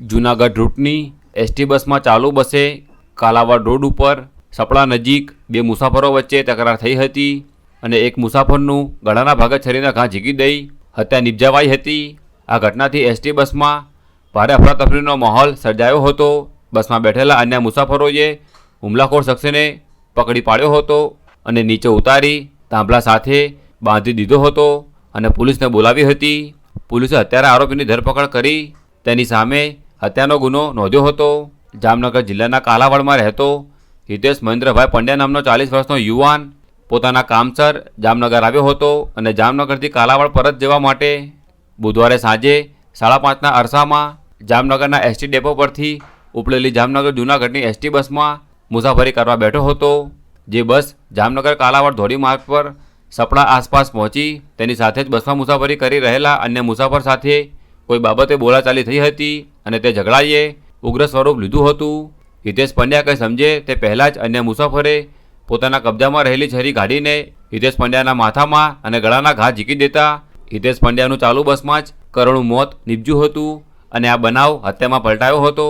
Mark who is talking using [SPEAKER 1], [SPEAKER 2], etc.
[SPEAKER 1] Junagadh રૂટની ST બસમાં ચાલુ બસે કાલાવાડ રોડ ઉપર સપડા નજીક બે મુસાફરો વચ્ચે તકરાર થઈ હતી અને એક મુસાફરનું ગળાના ભાગે છરીના ઘા ઝીકી દઈ હત્યા નિપજાવાઈ હતી. આ ઘટનાથી એસટી બસમાં ભારે અફરાતફરીનો માહોલ સર્જાયો હતો. બસમાં બેઠેલા અન્ય મુસાફરોએ હુમલાખોર શખ્સને પકડી પાડ્યો હતો અને નીચે ઉતારી તાંભલા સાથે બાંધી દીધો હતો અને પોલીસને બોલાવી હતી. પોલીસે હત્યારા આરોપીની ધરપકડ કરી તેની સામે હત્યાનો ગુનો નોંધ્યો હતો. જામનગર જિલ્લાના કાલાવાડમાં રહેતો હિતેશ મહેન્દ્રભાઈ પંડ્યા નામનો ચાલીસ વર્ષનો યુવાન પોતાના કામસર જામનગર આવ્યો હતો અને જામનગરથી કાલાવાડ પરત જવા માટે બુધવારે સાંજે સાડા પાંચના અરસામાં જામનગરના એસટી ડેપો પરથી ઉપડેલી જામનગર જૂનાગઢની એસટી બસમાં મુસાફરી કરવા બેઠો હતો. જે બસ જામનગર કાલાવાડ ધોરી માર્ગ પર સપડા આસપાસ પહોંચી તેની સાથે જ બસમાં મુસાફરી કરી રહેલા અન્ય મુસાફર સાથે કોઈ બાબતે બોલાચાલી થઈ હતી અને તે ઝઘડાઈએ ઉગ્ર સ્વરૂપ લીધું હતું. હિતેશ પંડ્યા કંઈ સમજે તે પહેલાં જ અન્ય મુસાફરે પોતાના કબજામાં રહેલી છરી કાઢીને હિતેશ પંડ્યાના માથામાં અને ગળાના ઘા ઝીકી દેતા હિતેશ પંડ્યાનું ચાલુ બસમાં જ કરુણું મોત નીપજ્યું હતું અને આ બનાવ હત્યામાં પલટાયો હતો.